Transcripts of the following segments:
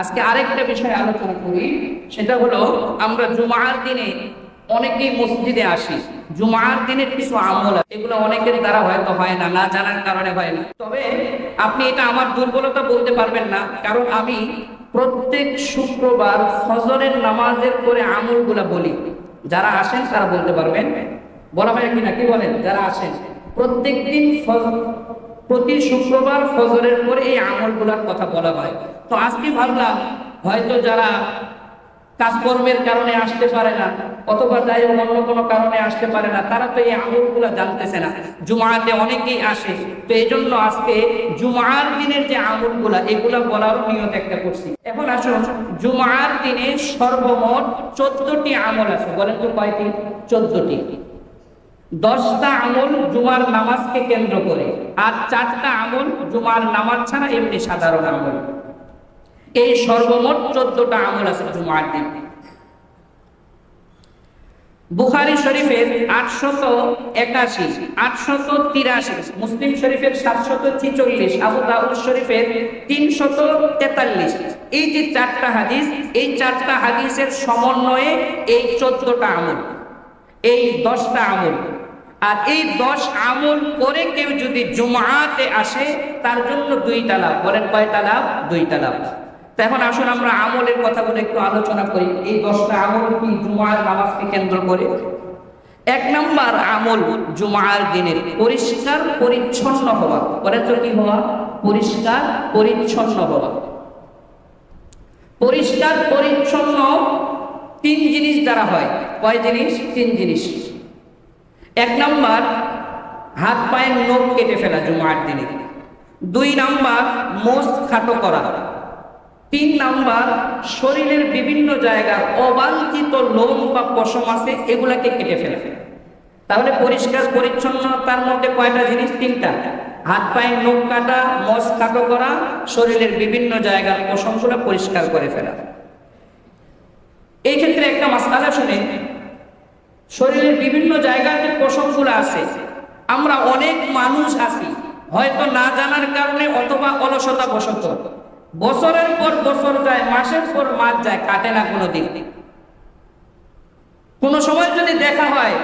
আজকে আরেকটা বিষয়ে আলোচনা করি। সেটা হলো, আমরা জুমার দিনে অনেকেই মসজিদে আসি। জুমার দিনের কিছু আমল এগুলো অনেকের দ্বারা হয়তো হয় না না জানার কারণে হয় না। তবে আপনি এটা আমার দুর্বলতা বলতে পারবেন না, কারণ আমি প্রত্যেক শুক্রবার ফজরের নামাজের পরে আমলগুলা বলি। যারা আসেন তারা বলতে পারবেন। বলা হয় কিনা কি বলেন? যারা আসেন। প্রত্যেক দিন প্রতি শুক্রবার ফজরের পরে এই আমলগুলোর কথা বলা হয়। তো আজকে ভাবলাম, হয়তো যারা কাজকর্মের কারণে আসতে পারে না, অথবা যাই অন্য কোনো কারণে আসতে পারে না, তারা তো এই আমলগুলো জানতেছে না। জুমাতে অনেকেই আসে, তো এই জন্য আজকে জুমার দিনের যে আমলগুলা, এগুলা বলারও নিয়ত একটা করছি। এখন আসুন, জুমার দিনে সর্বমোট চোদ্দটি আমল আছে। বলেন তো কয়টি? চোদ্দটি। দশটা আমল জুমার নামাজকে কেন্দ্র করে। আর চারটা আমল জুমার নামাজ ছাড়া এমনি সাধারণ আমল। এই সর্বমোট চোদ্দটা আমল আছে জুমার দিন। বুখারি শরীফের আটশত একাশি, আটশত তিরাশি, মুসলিম শরীফের সাতশত ছিচল্লিশ, আবু দাউদ শরীফের তিনশত তেতাল্লিশ। এই যে চারটা হাদিস, এই চারটা হাদিসের সমন্বয়ে এই চোদ্দটা আমল, এই দশটা আমল আর এই দশ আমল করে কেউ যদি জুমাতে আসে, তার জন্য দুইটা লাভ বলেন কয়টা লাভ দুইটা লাভ তো এখন আসুন আমরা আমলের কথাগুলো একটু আলোচনা করি। এই দশটা আমল কি জুমার নামাজকে কেন্দ্র করে? এক নম্বর আমল জুমার দিনের পরিষ্কার, পরিচ্ছন্ন হওয়া। বলেন তো কি হওয়া? পরিষ্কার, পরিচ্ছন্ন হওয়া। পরিষ্কার, পরিচ্ছন্ন তিন জিনিস দ্বারা হয়। কয় জিনিস? তিন জিনিস। এক নাম্বার, হাত পায়ের নখ কেটে ফেলা জুমার দিনে। দুই নাম্বার মোষ খাটো করা। তিন নাম্বার, শরীরের বিভিন্ন জায়গা অবাঞ্ছিত লোম বা পশম আছে, এগুলাকে কেটে ফেলা। তাহলে পরিষ্কার পরিচ্ছন্নতার মধ্যে কয়টা জিনিস? তিনটা। হাত পায়ের নখ কাটা মোষ খাটো করা, শরীরের বিভিন্ন জায়গার পশমগুলো পরিষ্কার করে ফেলা। এই ক্ষেত্রে একটা মাসালা শুনে শরীরের বিভিন্ন জায়গায় যে পশমগুলো আছে। আমরা অনেক মানুষ আছি, হয়তো না জানার কারণে অথবা অলসতা বসত বছরের পর বছর যায়, মাসের পর মাস যায়, কাটে না কোনো দিন কোনো সময় যদি দেখা হয়,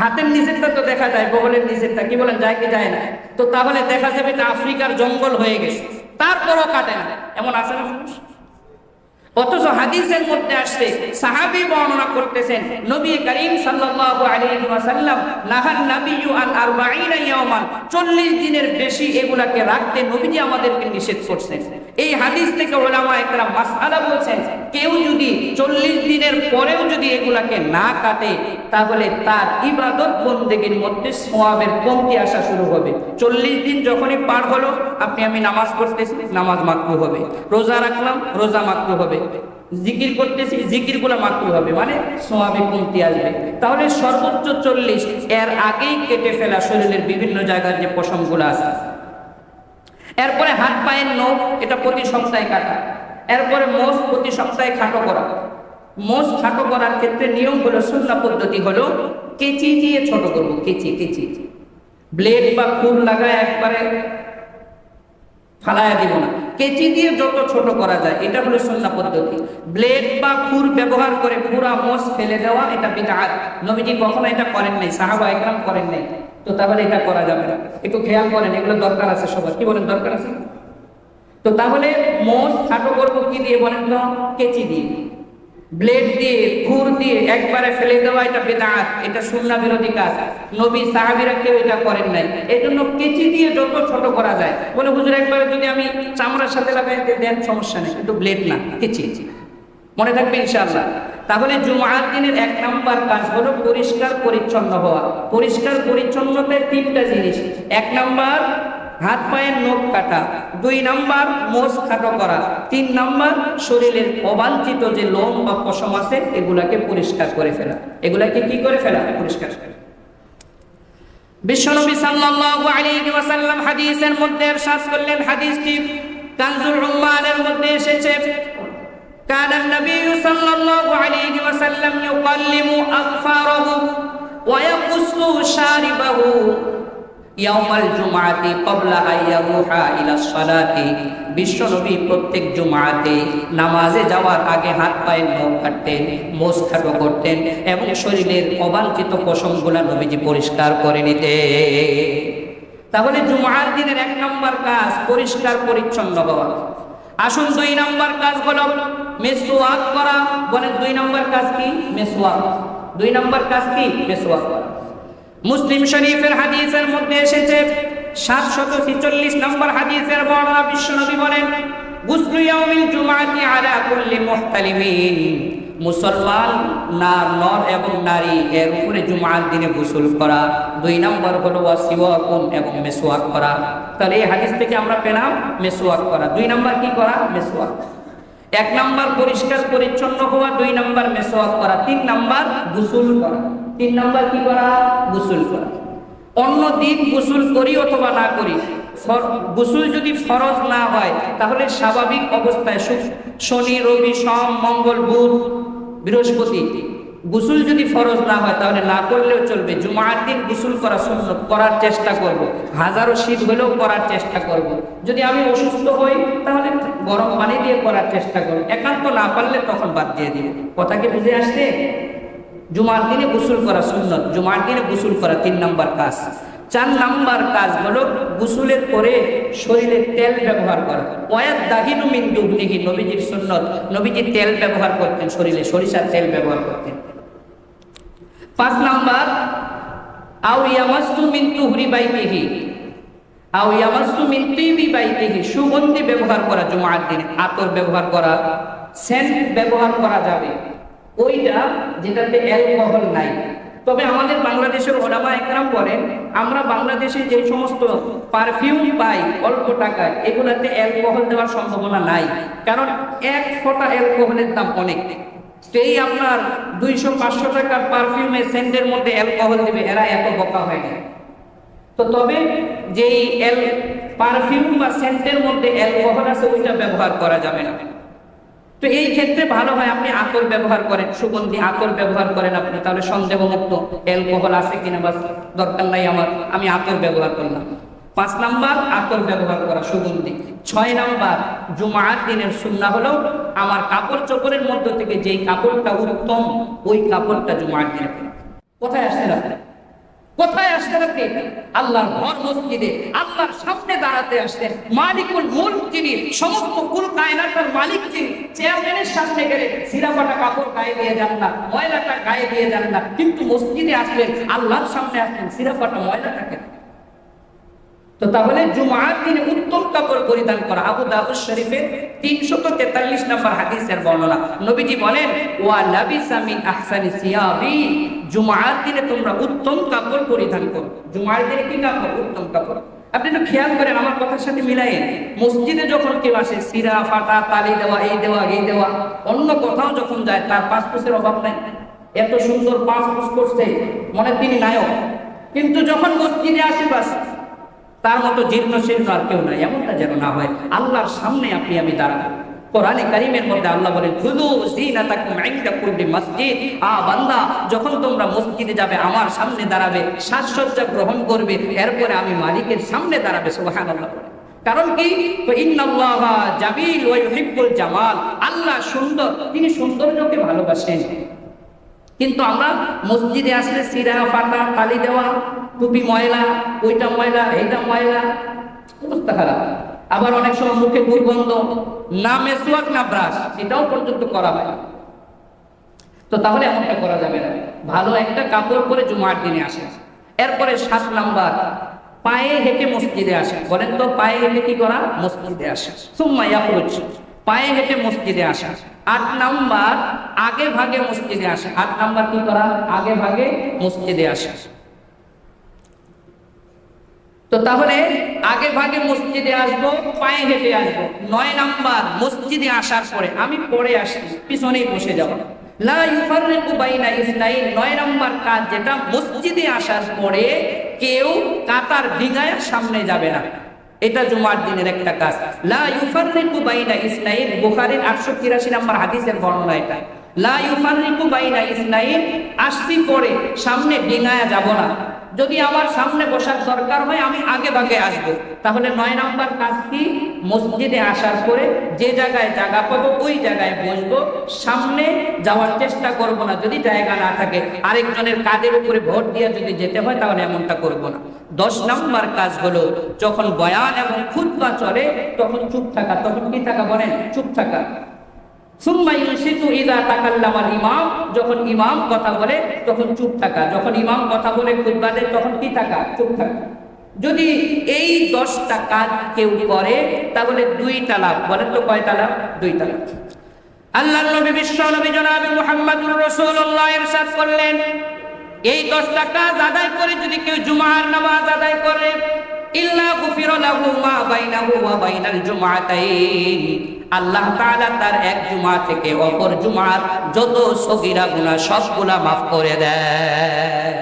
হাতের নিচেরটা তো দেখা যায়, বগলের নিচেরটা, কি বলেন, যায় কি যায় না। তো তাহলে দেখা যাবে আফ্রিকার জঙ্গল হয়ে গেছে, তারপরও কাটে না। এমন আছে না মানুষ? অথচ হাদিসের মধ্যে আসছে, সাহাবি বর্ণনা করতেছেন, নবী করিম সাল্লাল্লাহু আলাইহি ওয়াসাল্লাম নাহান নাবিয়্যু আন আরবাঈনা ইয়াওমান 40 দিনের বেশি এগুলাকে রাখতে নবীজি আমাদেরকে নিষেধ করছেন। এই হাদিস থেকে ওলামা একরাম মাসআলা বলছেন, কেউ যদি 40 দিনের পরেও যদি এগুলাকে না কাটে তাহলে তার ইবাদত বন্দেগীর মধ্যে সোয়াবের কমতি আসা শুরু হবে। 40 দিন যখনই পার হলো, আপনি আমি নামাজ পড়তেছি, নামাজ মাকরু হবে। রোজা রাখলাম, রোজা মাকরু হবে। জিকির করতেছি জিকিরগুলো মাকরু হবে। মানে সোয়াবে কমতি আসবে। তাহলে সর্বোচ্চ চল্লিশ, এর আগেই কেটে ফেলা শরীরের বিভিন্ন জায়গার যে পশমগুলো আছে। এরপরে হাত পায়ের নখ, এটা প্রতি সপ্তাহে কাটা। এরপরে মোষ প্রতি সপ্তাহে খাটো করা। মোষ খাটো করার ক্ষেত্রে নিয়ম হলো সুন্না পদ্ধতি হলো কেচি দিয়ে ছোট করব, কেচি কেচি। ব্লেড বা ফুল লাগায় একবারে ফালায়া দিব না। কেচি দিয়ে যত ছোট করা যায়, এটা হলো সন্না পদ্ধতি। ব্লেড বা খুর ব্যবহার করে পুরা মোষ ফেলে দেওয়া, এটা বিদআত নবীজি কখনো এটা করেন নাই, সাহাবা একরাম করেন নাই। তো তাহলে এটা করা যাবে না। একটু খেয়াল করেন, এগুলো দরকার আছে সবার। কি বলেন, দরকার আছে? তো তাহলে মোষ খাটো করব কি দিয়ে বলেন তো? কেচি দিয়ে। ব্লেড দিয়ে, খুর দিয়ে একবারে ফেলে দেওয়া এটা বেদাত, এটা সুন্না বিরোধী কাজ। নবী, সাহাবিরা কেউ এটা করেন নাই। এই জন্য কেচি দিয়ে যত ছোট করা যায়। বলে, হুজুর, একবারে যদি আমি চামড়ার সাথে লাগাই দেন, সমস্যা নেই, কিন্তু ব্লেড না, কেচি। মনে থাকবে ইনশাআল্লাহ। তাহলে জুমার দিনের এক নাম্বার কাজ হলো পরিষ্কার পরিচ্ছন্ন হওয়া। পরিষ্কার পরিচ্ছন্নতায় তিনটা জিনিস। এক নাম্বার হাত পায়ের নখ কাটা দুই নাম্বার মোষ খাটো করা তিন নাম্বার শরীরের অবাঞ্ছিত যে লোম বা পশম আছে এগুলাকে পরিষ্কার করে ফেলা এগুলাকে কি করে ফেলা পরিষ্কার করে বিশ্বনবী সাল্লাল্লাহু আলাইহি ওয়াসাল্লাম হাদিসের মধ্যে ارشاد করলেন হাদিসটি কানজুল উম্মানের মধ্যে এসেছে كان النبي صلى الله عليه وسلم يقلم أظفاره ويقص شاربه ইয়াউমাল জুমাআতি ক্বাবলা আইয়ারুহা ইলা সালাতি। বিশ্বনবী প্রত্যেক জুমাতে নামাজে যাওয়ার আগে হাত পায়ের নখ কাটতেন, মোজ খাটো করতেন, এবং শরীরের অবাঞ্ছিত পশমগুলা নবীজি পরিষ্কার করে নিতে তাহলে জুমার দিনের এক নম্বর কাজ পরিষ্কার, পরিচ্ছন্ন হওয়া। আসুন দুই নম্বর কাজ হলো মেসওয়াক করা। বলেন দুই নম্বর কাজ কি? মেসওয়াক। দুই নম্বর কাজ কি? মেসওয়াক করা। মুসলিম শরীফের হাদিসের মধ্যে এসেছে, সাতশত ছিচল্লিশ নম্বর হাদিসের বর্ণনা বিশ্বনবী বলেন মুসলমান না নর এবং নারী এর উপরে দিনে করা, দুই নম্বর এবং করা। এই হাদিস থেকে আমরা পেলাম করা। দুই নম্বর কি করা? এক নাম্বার পরিষ্কার পরিচ্ছন্ন হওয়া, দুই নম্বর মেসওয়াক করা। তিন নম্বর গোসল করা। তিন নম্বর কি করা? গোসল করা। অন্য দিন গোসল করি অথবা না করি গোসল যদি ফরজ না হয়, তাহলে স্বাভাবিক অবস্থায় শনি, রবি, সোম, মঙ্গল, বুধ, বৃহস্পতি, গোসল যদি ফরজ না হয়, তাহলে না করলেও চলবে। জুমার দিন গোসল করা সুন্নত, করার চেষ্টা করব। হাজারো শীত হলেও করার চেষ্টা করব। যদি আমি অসুস্থ হই, তাহলে গরম পানি দিয়ে করার চেষ্টা করব। একান্ত না পারলে তখন বাদ দিয়ে দিব। কথা কি বুঝে আসছে? জুমার দিনে গোসল করা সুন্নত, জুমার দিনে গোসল করা তিন নম্বর কাজ। চার নাম্বার কাজ হলো গোসলের পরে শরীরে তেল ব্যবহার করা। ওয়াদ দাহিনু মিন দুহনিহি নবীজির সুন্নত। নবীজি তেল ব্যবহার করতেন শরীরে, সরিষার তেল ব্যবহার করতেন। পাঁচ নাম্বার আউ ইয়ামাস্তু মিন তুহরি বাইতিহি। আউ ইয়ামাস্তু মিন তিবি বাইতিহি, সুগন্ধি ব্যবহার করা জুমার দিনে। আতর ব্যবহার করা, সেন্ট ব্যবহার করা যাবে। ওইটা যেটাতে অ্যালকোহল নাই। তবে আমাদের বাংলাদেশের ওলামা একরাম বলেন, আমরা বাংলাদেশে যে সমস্ত পারফিউম পাই অল্প টাকায়, এগুলাতে অ্যালকোহল দেওয়ার সম্ভাবনা নাই। কারণ এক ফোঁটা অ্যালকোহলের দাম অনেক। সেই আপনার দুইশো, পাঁচশো টাকার পারফিউমের সেন্টের মধ্যে অ্যালকোহল দেবে, এরা এত বোকা হয় না। তো তবে যেই পারফিউম বা সেন্টের মধ্যে অ্যালকোহল আছে, ওইটা ব্যবহার করা যাবে না। তো এই ক্ষেত্রে ভালো হয়, আপনি আতর ব্যবহার করেন, সুগন্ধি আতর ব্যবহার করেন আপনি, তাহলে সন্দেহমুক্ত, অ্যালকোহল আছে কিনা বাস, দরকার নাই আমার, আমি আতর ব্যবহার করলাম। পাঁচ নাম্বার আতর ব্যবহার করা, সুগন্ধি। ছয় নাম্বার, জুমার দিনের সুন্না হলো, আমার কাপড় চোপড়ের মধ্য থেকে যেই কাপড়টা উত্তম, ওই কাপড়টা জুমার দিনে। কোথায় আসছেন আপনি? কোথায় আসতেন আপনি? আল্লাহর ঘর মসজিদে, আল্লাহর সামনে দাঁড়াতে আসতেন। মালিকুল মুল যিনি, সমস্ত কুল কায়নাতের মালিক যিনি, চেয়ারম্যানের সামনে গেলে সিরাপাটা কাপড় গায়ে দিয়ে যান না, ময়লাটা গায়ে দিয়ে যান না। কিন্তু মসজিদে আসলেন, আল্লাহর সামনে আসলেন সিরাপাটা ময়লাটা কেন তো তাহলে জুমার দিনে উত্তম কাপড় পরিধান করা। আবু দাউদ শরীফের তিনশত তেতাল্লিশ নম্বর হাদিসের বর্ণনা। নবীজি বলেন, ওয়া লাবিসা মিন আহসানি সিয়াবি। জুমার দিনে তোমরা উত্তম কাপড় পরিধান করো। জুমার দিনে কি কাপড়? উত্তম কাপড়। আপনি একটু খেয়াল করেন, আমার কথার সাথে মিলাই মসজিদে যখন কেউ আসে, সিরা, ফাটা, তালি দেওয়া, এই দেওয়া এই দেওয়া, অন্য কোথাও যখন যায়, তার পাসপোসের অভাব নাই। এত সুন্দর পাসপোস করছে, মনে তিনি নায়ক। কিন্তু যখন মসজিদে আসে বাস তার মতো জীর্ণ শীর্ণ আর কেউ নাই, এমনটা যেন না হয়। আল্লাহর সামনে আপনি আমি দাঁড়াবো। কোরআনে কারিমের মধ্যে আল্লাহ বলেন খুদু জিনাতাকুম মসজিদ। আ বান্দা, যখন তোমরা মসজিদে যাবে, আমার সামনে দাঁড়াবে, সাজসজ্জা গ্রহণ করবে, এরপরে আমি মালিকের সামনে দাঁড়াবে, সুবহানাল্লাহ। কারণ কি? ইন্নাল্লাহা জামিল ওয়া ইউহিব্বুল জামাল। আল্লাহ সুন্দর, তিনি সৌন্দর্যকে ভালোবাসেন। কিন্তু আমরা মসজিদে আসলে সিরা, ফাটা, তালি দেওয়া টুপি ময়লা, ওইটা ময়লা, এইটা ময়লা। অবস্থা খারাপ। আবার অনেক সময় মুখে দুর্গন্ধ না মেসওয়াক না ব্রাশ, এটাও পর্যন্ত করা হয়। তো তাহলে এমনটা করা যাবে না। ভালো একটা কাপড় পরে জুমার দিনে আসে এরপরে সাত নাম্বার, পায়ে হেঁটে মসজিদে আসে বলেন তো, পায়ে হেঁটে কি করা? মসজিদে আসে সুম্মা ইয়াখরুজ। পায়ে হেঁটে মসজিদে আসা আট নাম্বার, আগে ভাগে মসজিদে আসে আট নাম্বার কি করা? আগে ভাগে মসজিদে আসা তো তাহলে আগে ভাগে মসজিদে আসব, পায়ে হেঁটে আসব। নয় নাম্বার, মসজিদে আসার পরে, আমি পরে আসছি, পিছনেই বসে যাব। লা নয় কাজ যেটা, মসজিদে কেউ কাতার সামনে যাবে না। এটা জুমার দিনের একটা কাজ। লা ইউফাররিকু বাইনা ইসনাইন, বুখারীর 883 নম্বর বর্ণনা এটা। লা আসছি পরে, সামনে ডিঙায়া যাব না। যদি আমার সামনে বসার দরকার হয়, আমি আগে ভাগে আসব। তাহলে নয় নম্বর কাজ কি? মসজিদে আসার পরে যে জায়গায় জায়গা পাবো, ওই জায়গায় বসবো। সামনে যাওয়ার চেষ্টা করব না, যদি জায়গা না থাকে। আরেকজনের কাজের উপরে ভোট দিয়ে যদি যেতে হয়, তাহলে এমনটা করব না। দশ নম্বর কাজ হলো, যখন বয়ান এবং খুতবা চলে, তখন চুপ থাকা। তখন কি থাকা বলেন? চুপ থাকা। ইমাম, যখন ইমাম কথা বলে, তখন চুপ থাকা। যখন ইমাম কথা বলে তখন কি থাকা? চুপ থাকা। যদি এই দশটা কাজ কেউ করে, তাহলে দুইটা লাভ। বলেন তো কয়টা লাভ? দুইটা লাভ। আল্লাহ নবী বিশ্ব নবী জনাবে মুহাম্মদুর রাসূলুল্লাহ ইরশাদ করলেন, এই দশটা কাজ আদায় করে যদি কেউ জুমার নামাজ আদায় করে, ইল্লা গুফির লাহু মা বাইনাহু ওয়া বাইনাল আল্লাহ তাআলা তার এক জুমা থেকে অপর জুমার যত সগীরা গুনাহ সবগুলা মাফ করে দেয়।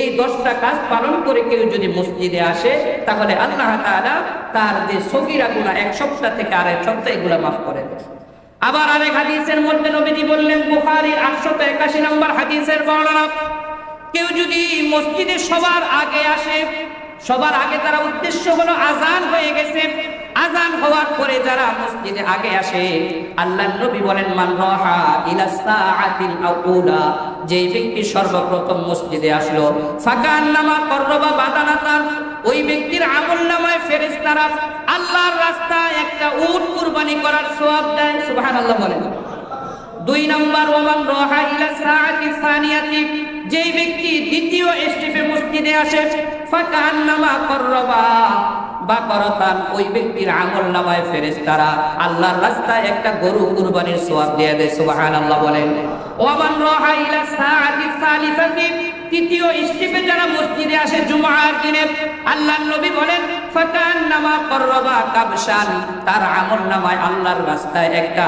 এই দশটা কাজ পালন করে কেউ যদি মসজিদে আসে, তাহলে আল্লাহ তাআলা তার যে সগীরা গুনাহ এক সপ্তাহ থেকে আরেক সপ্তাহ এগুলা মাফ করে দেয়। আবার আরেক হাদিসের মধ্যে নবীজি বললেন, বুখারীর 881 নম্বর হাদিসের বর্ণনা, কেউ যদি মসজিদে সবার আগে আসে, সবার আগে তারা উদ্দেশ্য হলো আজান হয়ে গেছে আজান হওয়ার পরে যারা মসজিদে আগে আসে আল্লাহ নবী বলেন, মান রাহা ইলা সাআতিল আউলা যে ব্যক্তি সর্বপ্রথম মসজিদে আসলো ফাকান নামা করবা বাদানাতান, ওই ব্যক্তির আমল নামায় ফেরেশতারা আল্লাহর রাস্তায় একটা উট কুরবানি করার সওয়াব দেয়। সুবহানাল্লাহ বলেন। দুই নম্বর, ওমান রহা ইলা সাআতি সানিয়াতি, যেই ব্যক্তি দ্বিতীয় স্টেপে মসজিদে আসে ফাকান্নামা বা করতান ওই ব্যক্তির আমল নামায় ফেরেশতারা আল্লাহর রাস্তায় একটা গরু কুরবানির সওয়াব দিয়ে দেয়, সুবহানাল্লাহ বলেন ওমান রহা ইলা সাআতি সালিসাতি তৃতীয় স্টেপে যারা মসজিদে আসে জুমার দিনে, আল্লাহর নবী বলেন ফাকান্নামা করবা কাবশান, তার আমল নামায় আল্লাহর রাস্তায় একটা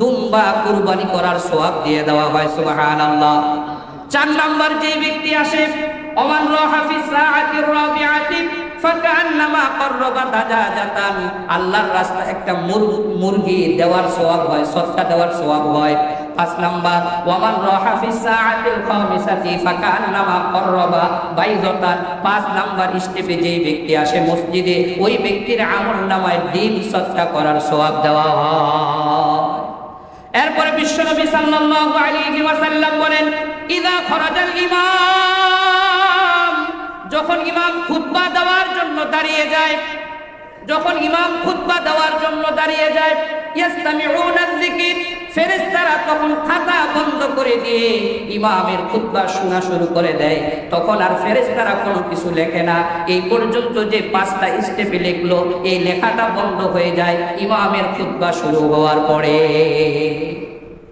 দুম্বা কুরবানি করার সোয়াব দিয়ে দেওয়া হয় সুবাহান আল্লাহ চার নাম্বার যে ব্যক্তি আসে ওমান রাহাফি সাআতির রাবিআতি ফাকান্নামা করবা দাজাজাতান। আল্লাহর রাস্তা একটা মুরগি দেওয়ার সোয়াব হয়, সৎকা দেওয়ার সোয়াব হয়। পাঁচ নাম্বার ওয়ামান রাহাফি সাআতিল খামিসাতি ফাকান্নামা করবা বাইদাতান পাঁচ নাম্বার স্টেপে যেই ব্যক্তি আসে মসজিদে, ওই ব্যক্তির আমল নামায় ডিম সৎকা করার সোয়াব দেওয়া হয়। এরপরে বিশ্বনবী সাল্লাল্লাহু আলাইহি ওয়াসাল্লাম বলেন, ইদা খরাজাল ইমাম। যখন ইমাম খুতবা দেওয়ার জন্য দাঁড়িয়ে যায় যখন ইমাম খুতবা দেওয়ার জন্য দাঁড়িয়ে যায় তখন খাতা বন্ধ করে ইমামের শোনা শুরু করে দেয়। তখন আর কোনো কিছু লেখে না। এই পর্যন্ত যে পাঁচটা স্টেপে এই লেখাটা বন্ধ হয়ে যায়, ইমামের খুতবা শুরু হওয়ার পরে।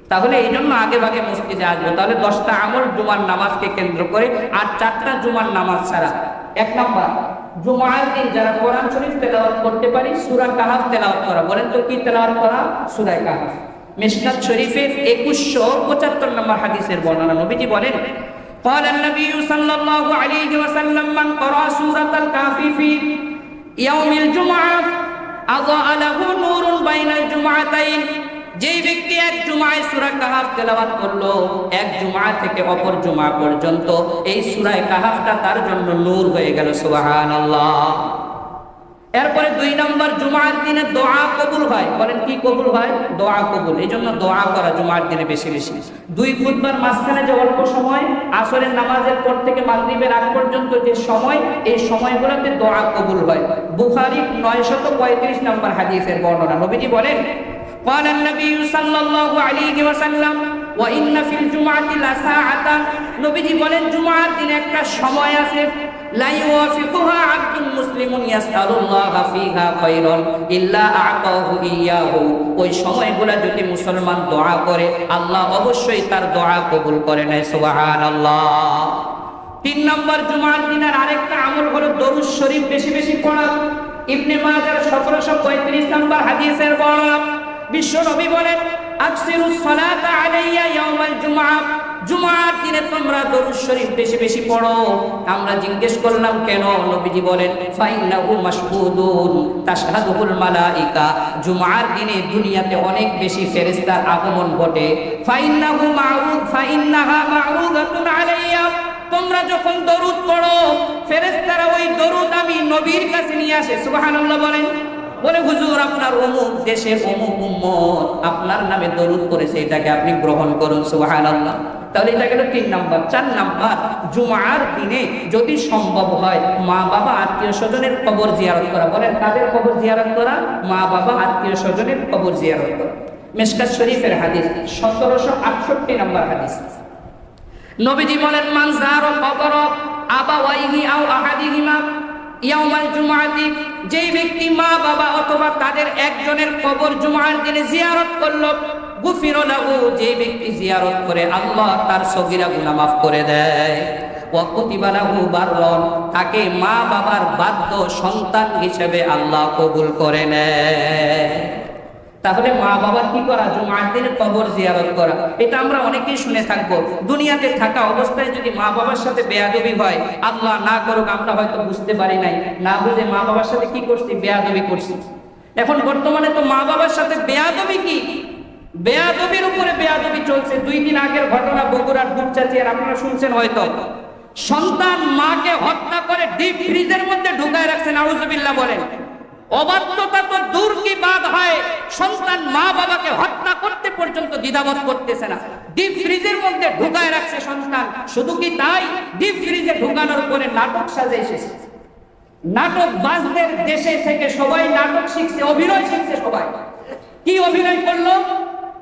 তাহলে এই জন্য আগে ভাগে মসজিদে আসব। তাহলে দশটা আমল জুমার নামাজকে কেন্দ্র করে আর চারটা জুমার নামাজ ছাড়া। এক নম্বর জুমার দিন যারা কোরআন শরীফ তেলাওয়াত করতে পারি সূরা কাহাফ তেলাওয়াত করা বলেন তো কি তেলাওয়াত করা সূরা কাহাফ মিশকাত শরীফের একুশশো পঁচাত্তর নম্বর হাদিসের বর্ণনা নবীজি বলেন قال النبي صلى الله عليه وسلم من قرأ سورة الكهف في يوم الجمعة أضاء له نور بين الجمعتين যেই ব্যক্তি এক জুমায় সূরা কাহাফ তেলাওয়াত করল, এক জুমা থেকে অপর জুমা পর্যন্ত এই সুরায় কাহাফটা তার জন্য নূর হয়ে গেল, সুবহানাল্লাহ। এরপরে দুই নম্বর জুমার দিনে দোয়া কবুল হয়। বলেন, কি কবুল হয়? দোয়া কবুল। এই জন্য দোয়া করা জুমার দিনে বেশি বেশি। দুই খুতবার মাঝখানে যে অল্প সময়, আসরের নামাজের পর থেকে মাগরিবের আগ পর্যন্ত যে সময়, এই সময়গুলোতে দোয়া কবুল হয়। বুখারী নয়শত পঁয়ত্রিশ নম্বর হাদিসের বর্ণনা। নবীজি বলেন قال النبي صلى الله عليه وسلم وإن في الجمعة لساعة নবীজি বলেন জুমার দিনে একটা সময় আছে لا يوافقها عبد مسلم يسأل الله فيها خيرا إلا أعطاه إياه ওই সময়গুলা যদি মুসলমান দোয়া করে আল্লাহ অবশ্যই তার দোয়া কবুল করে নেয় সুবহানাল্লাহ তিন নম্বর জুমার দিনের আরেকটা আমল হলো দরুদ শরীফ বেশি বেশি পড়া ইবনে মাজার সতেরোশো পঁয়ত্রিশ নম্বর হাদিসের বর্ণনা বিশ্ব নবী বলেন জুমার দিনে তোমরা দরুদ শরীফ বেশি বেশি পড়ো। আমরা জিজ্ঞেস করলাম, কেন? নবীজি বলেন, ফাইন্নাহু মাশহুদুন তাশহাদুল মালাইকা। জুমার দিনে দুনিয়াতে অনেক বেশি ফেরেশতার আগমন ঘটে। ফাইন্নাহু মা'রুদ, ফাইন্নাহা মা'রুদাতুন আলাইয়া। তোমরা যখন দরুদ পড়ো, ফেরেশতারা ওই দরুদ আমি নবীর কাছে নিয়ে আসে। সুবহানাল্লাহ বলেন বলে, হুজুর, আপনার অমুক দেশের অমুক উম্মত, আপনার নামে দরুদ করেছে এটাকে আপনি গ্রহণ করুন, সুবহানাল্লাহ। তাহলে এটা গেল তিন নাম্বার। চার নাম্বার, জুমার দিনে যদি সম্ভব হয় মা বাবা আত্মীয় স্বজনের কবর জিয়ারত করা। বলেন, কাদের কবর জিয়ারত করা? মা বাবা আত্মীয় স্বজনের কবর জিয়ারত করা। মেশকাত শরীফের হাদিস, সতেরোশো আটষট্টি নম্বর হাদিস। নবীজি বলেন, মান যারা কবর আবাওয়াইহি আও আহাদিহিমা ইয়াউমাল জুমআতি, যেই ব্যক্তি মা, বাবা অথবা তাদের একজনের কবর জুমার দিনে জিয়ারত করল, গুফির লাহু যে ব্যক্তি জিয়ারত করে আল্লাহ তার সগিরা গুনাহ মাফ করে দেয়। ওয়াকুতিবা লাহু বাররন, তাকে মা, বাবার বাধ্য সন্তান হিসেবে আল্লাহ কবুল করে নেয়। তাহলে মা বাবা কি করা? জুমার দিনে কবর জিয়ারত করা। এটা আমরা অনেকেই শুনে থাকব। দুনিয়াতে থাকা অবস্থায় যদি মা বাবার সাথে বেয়াদবি হয়, আল্লাহ না করুক, আমরা হয়তো বুঝতে পারি নাই। না বুঝে মা বাবার সাথে কি করছি? বেয়াদবি করছি। এখন বর্তমানে তো মা বাবার সাথে বেয়াদবি কি? বেয়াদবির উপরে বেয়াদবি চলছে। দুই দিন আগের ঘটনা বগুড়ার দুপচাচিয়ার আপনারা শুনছেন হয়তো। সন্তান মাকে হত্যা করে ডিপ ফ্রিজের মধ্যে ঢুকায় রাখছেন আউজুবিল্লাহ বলেন। অবাধ্যতা তো দূর কি বাদ হয়? সন্তান মা বাবাকে হত্যা করতে পর্যন্ত দ্বিধাবোধ করতেছে না। ডিপ ফ্রিজের মধ্যে ঢুকায় রাখছে সন্তান। শুধু কি তাই? ডিপ ফ্রিজে ঢুকানোর পরে নাটক সাজে এসেছে। নাটক বাজদের দেশে থেকে সবাই নাটক শিখছে, অভিনয় শিখছে সবাই। কি অভিনয় করল?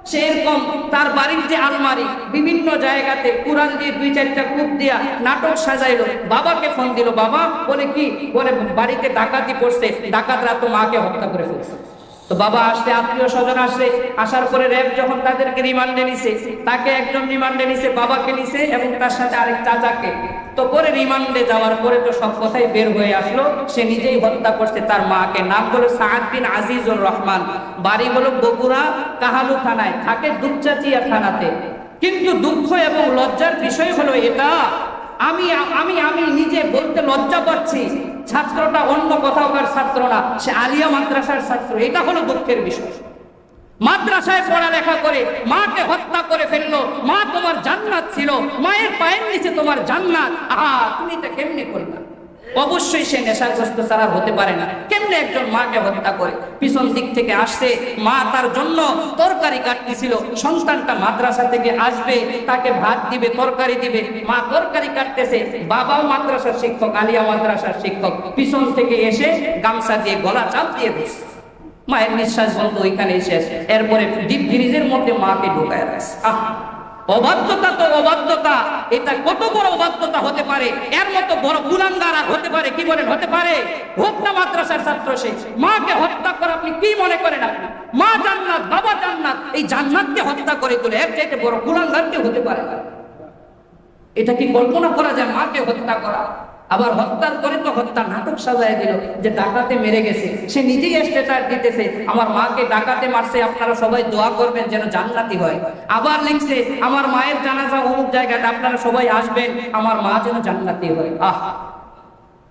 সে এরকম তার বাড়ির যে আলমারি, বিভিন্ন জায়গাতে কোরআন দিয়ে দুই চারটা কূপ দিয়া নাটক সাজাইলো। বাবাকে ফোন দিল, বাবা, বলে কি? বলে, বাড়িতে ডাকাতি পড়ছে, ডাকাতরা তো মাকে হত্যা করে ফেলছে। তো বাবা আসছে আত্মীয় স্বজন আসে আসার পরে র্যাব যখন তাদেরকে রিমান্ডে নিছে, তাকে একজন রিমান্ডে নিছে, বাবাকে নিছে এবং তার সাথে আরেক চাচাকে। তো পরে রিমান্ডে যাওয়ার পরে তো সব কথাই বের হয়ে আসলো। সে নিজেই হত্যা করছে তার মাকে। নাম হলো সাহাদ আজিজুর রহমান। বাড়ি হলো বগুড়া, কাহালু থানায়। থাকে দুপচাচিয়া থানাতে। কিন্তু দুঃখ এবং লজ্জার বিষয় হলো এটা আমি আমি আমি নিজে বলতে লজ্জা পাচ্ছি। ছাত্রটা অন্য কোথাওকার ছাত্র না, সে আলিয়া মাদ্রাসার ছাত্র। এটা হলো দুঃখের বিষয়। মাদ্রাসায় পড়ালেখা করে মাকে হত্যা করে ফেলল, মা তোমার জান্নাত ছিল, মায়ের পায়ের নিচে তোমার জান্নাত। আহা, তুমি এটা কেমনে করলা? অবশ্যই সে নেশাগ্রস্ত ছাড়া হতে পারে না। কেমনে একজন মাকে হত্যা করে? পিছন দিক থেকে আসছে, মা তার জন্য তরকারি কাটতেছিল। সন্তানটা মাদ্রাসা থেকে আসবে, তাকে ভাত দিবে, তরকারি দিবে। মা তরকারি কাটতেছে, বাবাও মাদ্রাসার শিক্ষক, আলিয়া মাদ্রাসার শিক্ষক। পিছন থেকে এসে গামছা দিয়ে গলা চাপ দিয়ে দিচ্ছে মায়ের নিঃশ্বাস বন্ধ ওইখানে শেষ। এরপরে ডিপ ফ্রিজের মধ্যে মাকে ঢুকায় রাখছে। আহ! অবাধ্যতা তো অবাধ্যতা। এটা কত বড় অবাধ্যতা হতে পারে? এর মতো বড় গুলাঙ্গারা হতে পারে, কি বলেন, হতে পারে? হত্যা মাদ্রাসার ছাত্র সে। মাকে হত্যা করে আপনি কি মনে করেন আপনি? মা জান্নাত, বাবা জান্নাত, এই জান্নাতকে হত্যা করে তোলে, এর চাইতে বড় গুলাঙ্গার কে হতে পারে এটা কি কল্পনা করা যায় মাকে হত্যা করা? আবার হত্যার করে তো হত্যা নাটক সাজায় দিল যে ডাকাতে মেরে গেছে। সে নিজেই স্টেটাস দিতেছে। আমার মাকে ডাকাতে মারছে, আপনারা সবাই দোয়া করবেন যেন জান্নাতি হয়। আবার লিখছে, আমার মায়ের জানাজা অমুক জায়গাতে আপনারা সবাই আসবেন, আমার মা যেন জান্নাতি হয়। আহ,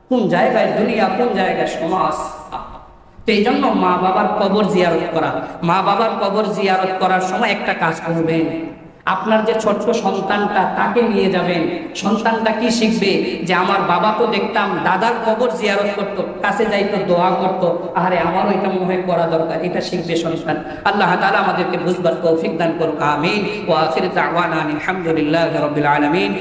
কোন জায়গায় দুনিয়া, কোন জায়গায় সমাজ? এই জন্য মা বাবার কবর জিয়ারত করা। মা বাবার কবর জিয়ারত করার সময় একটা কাজ করবেন। আপনার যে ছোট্ট সন্তানটা তাকে নিয়ে যাবেন। সন্তানটা কি শিখবে? যে আমার বাবা তো দেখতাম দাদার কবর জিয়ারত করত, কাছে যাইতো, দোয়া করত। আরে আমারও এটা মনে হয় করা দরকার, এটা শিখবে সন্তান। আল্লাহ তালা আমাদেরকে বুঝবার তৌফিক দান করুক, আমিন। ওয়া আখির দাওয়ানা আলহামদুলিল্লাহি রাব্বিল আলামিন।